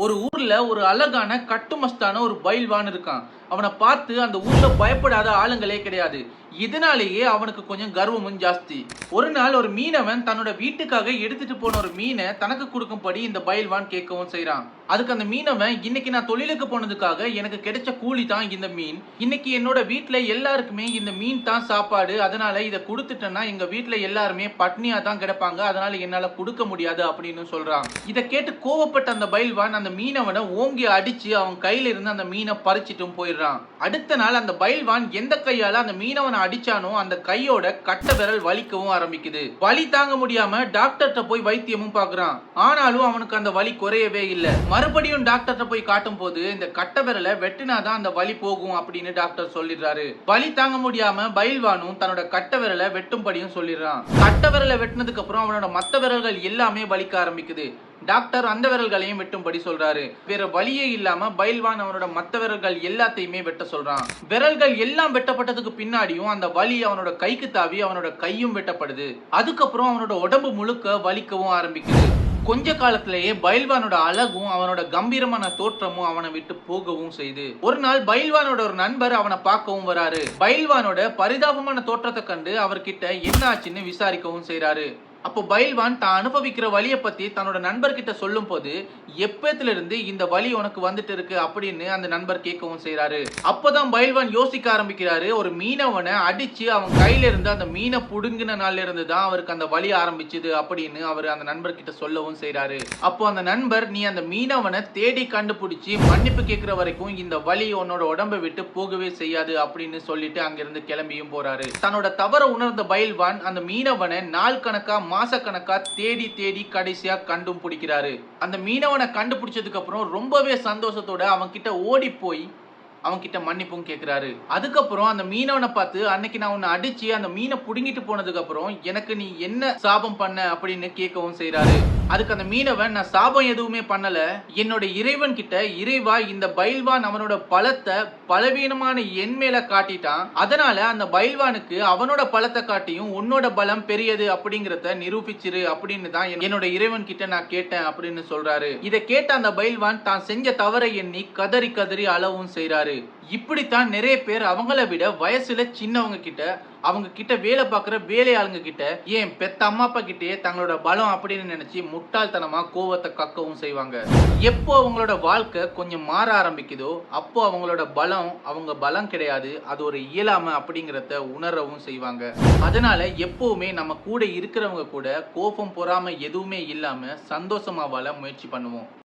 ஒரு ஊர்ல ஒரு அழகான கட்டுமஸ்தான ஒரு பயில்வான் இருக்கான். அவனை பார்த்து அந்த ஊர்ல பயப்படாத ஆளுங்களே கிடையாது. இதனாலேயே அவனுக்கு கொஞ்சம் கர்வமும் ஜாஸ்தி. ஒரு நாள் ஒரு மீனவன் தன்னோட வீட்டுக்காக எடுத்துட்டு போன ஒரு மீனை தனக்கு கொடுக்கும்படி இந்த பயில்வான் கேட்கவும் செய்யறான் அதுக்கு அந்த மீனவன் இன்னைக்கு நான் தொழிலுக்கு போனதுக்காக எனக்கு கிடைச்ச கூலி தான் இந்த மீன். இன்னைக்கு என்னோட வீட்டுல எல்லாருக்குமே இந்த மீன் தான் சாப்பாடு. அதனால இதை கொடுத்துட்டேன்னா எங்க வீட்டுல எல்லாருமே பட்னியா தான் கிடப்பாங்க. அதனால என்னால கொடுக்க முடியாது அப்படின்னு சொல்றான். இதை கேட்டு கோவப்பட்ட அந்த பயில்வான் அந்த மீனவனை ஓங்கி அடிச்சு அவன் கையில இருந்து அந்த மீனை பறிச்சிட்டும் போயிடுறான். அடுத்த நாள் அந்த பயில்வான் எந்த கையால அந்த மீனவனை அடிச்சானோ அந்த கையோட கட்ட விரல் வலிக்கவும் ஆரம்பிக்குது. வலி தாங்க முடியாம டாக்டர்கிட்ட போய் வைத்தியமும் பாக்குறான். ஆனாலும் அவனுக்கு அந்த வலி குறையவே இல்லை. மறுபடியும் டாக்டர்கிட்ட போய் காட்டும் போது இந்த கட்ட விரலை வெட்டினாதான் அந்த வலி போகும் அப்படின்னு டாக்டர் சொல்லிடுறாரு. வலி தாங்க முடியாம பயில்வானும் தன்னோட கட்ட விரலை வெட்டும்படியும் சொல்லிடுறான். கட்ட விரலை வெட்டினதுக்கு அப்புறம் அவனோட மத்த விரல்கள் எல்லாமே வலிக்க ஆரம்பிக்குது. டாக்டர் அந்த விரல்களையும் வெட்டும்படி சொல்றாரு. வேற வழியே இல்லாம பயில்வான் அவனோட மத்த விரல்கள் எல்லாத்தையுமே வெட்ட சொல்றான். விரல்கள் எல்லாம் வெட்டப்பட்டதுக்கு பின்னாடியும் அந்த வலி அவனோட கைக்கு தாவி அவனோட கையும் வெட்டப்படுது. அதுக்கப்புறம் அவனோட உடம்பு முழுக்க வலிக்கவும் ஆரம்பிக்குது. கொஞ்ச காலத்திலேயே பயில்வானோட அழகும் அவனோட கம்பீரமான தோற்றமும் அவனை விட்டு போகவும் செய்து. ஒரு நாள் பயில்வானோட ஒரு நண்பர் அவனை பார்க்கவும் வராரு. பயில்வானோட பரிதாபமான தோற்றத்தை கண்டு அவர்கிட்ட என்ன ஆச்சுன்னு விசாரிக்கவும் செய்றாரு. அப்போ பயில்வான் தான் அனுபவிக்கிற வழியை பற்றி தன்னோட நண்பர்கிட்ட சொல்லும் போது எப்பத்திலிருந்து இந்த வலி உனக்கு வந்துட்டு இருக்கு அப்படின்னு அந்த நண்பர் கேட்கவும் செய்கிறாரு அப்போதான் பயில்வான் யோசிக்க ஆரம்பிக்கிறாரு. ஒரு மீனவனை அடித்து அவன் கையில இருந்து அந்த மீனை புடுங்கின நாள்ல இருந்து தான் அவருக்கு அந்த வலி ஆரம்பிச்சுது அப்படின்னு அவர் அந்த நண்பர்கிட்ட சொல்லவும் செய்கிறாரு அப்போ அந்த நண்பர் நீ அந்த மீனவனை தேடி கண்டுபிடிச்சி மன்னிப்பு கேட்குற வரைக்கும் இந்த வலி உன்னோட உடம்பை விட்டு போகவே செய்யாது அப்படின்னு சொல்லிட்டு அங்கிருந்து கிளம்பியும் போறாரு. தன்னோட தவற உணர்ந்த பயில்வான் அந்த மீனவனை நாள் கணக்கா மாசக்கணக்காக தேடி தேடி கடைசியா கண்டும் பிடிக்கிறாரு. அந்த மீனவனை கண்டுபிடிச்சதுக்கு அப்புறம் ரொம்பவே சந்தோஷத்தோட அவன் கிட்ட ஓடி போய் அவங்க கிட்ட மன்னிப்பும் கேட்குறாரு அதுக்கப்புறம் அந்த மீனவனை பார்த்து அன்னைக்கு நான் உன்னை அடிச்சு அந்த மீனை புடுங்கிட்டு போனதுக்கு அப்புறம் எனக்கு நீ என்ன சாபம் பண்ண? அப்படின்னு கேட்கவும் செய்யறாரு அதுக்கு அந்த மீனவன் நான் சாபம் எதுவுமே பண்ணல. என்னோட இறைவன் கிட்ட இறைவா இந்த பயில்வான் அவனோட பலத்தை பலவீனமான என் மேல காட்டிட்டான். அதனால அந்த பயில்வானுக்கு அவனோட பலத்தை காட்டியும் உன்னோட பலம் பெரியது அப்படிங்கறத நிரூபிச்சிரு அப்படின்னு தான் என்னோட இறைவன் கிட்ட நான் கேட்டேன் அப்படின்னு சொல்றாரு. இதை கேட்ட அந்த பயில்வான் தான் செஞ்ச தவறை எண்ணி கதறி கதறி அளவும் இருக்காரு இப்படித்தான் நிறைய பேர் அவங்கள விட வயசுல சின்னவங்க கிட்ட அவங்க கிட்ட வேலை பார்க்குற வேலையாளுங்க கிட்ட ஏன் பெத்த அம்மா அப்பா கிட்டே தங்களோட பலம் அப்படின்னு நினைச்சு முட்டாள்தனமா கோவத்தை கக்கவும் செய்வாங்க. எப்போ அவங்களோட வாழ்க்கை கொஞ்சம் மாற ஆரம்பிக்குதோ அப்போ அவங்களோட பலம் அவங்க பலம் கிடையாது. அது ஒரு இயலாம அப்படிங்கிறத உணரவும் செய்வாங்க. அதனால எப்பவுமே நம்ம கூட இருக்கிறவங்க கூட கோபம் பொறாம எதுவுமே இல்லாம சந்தோஷமா வாழ முயற்சி பண்ணுவோம்.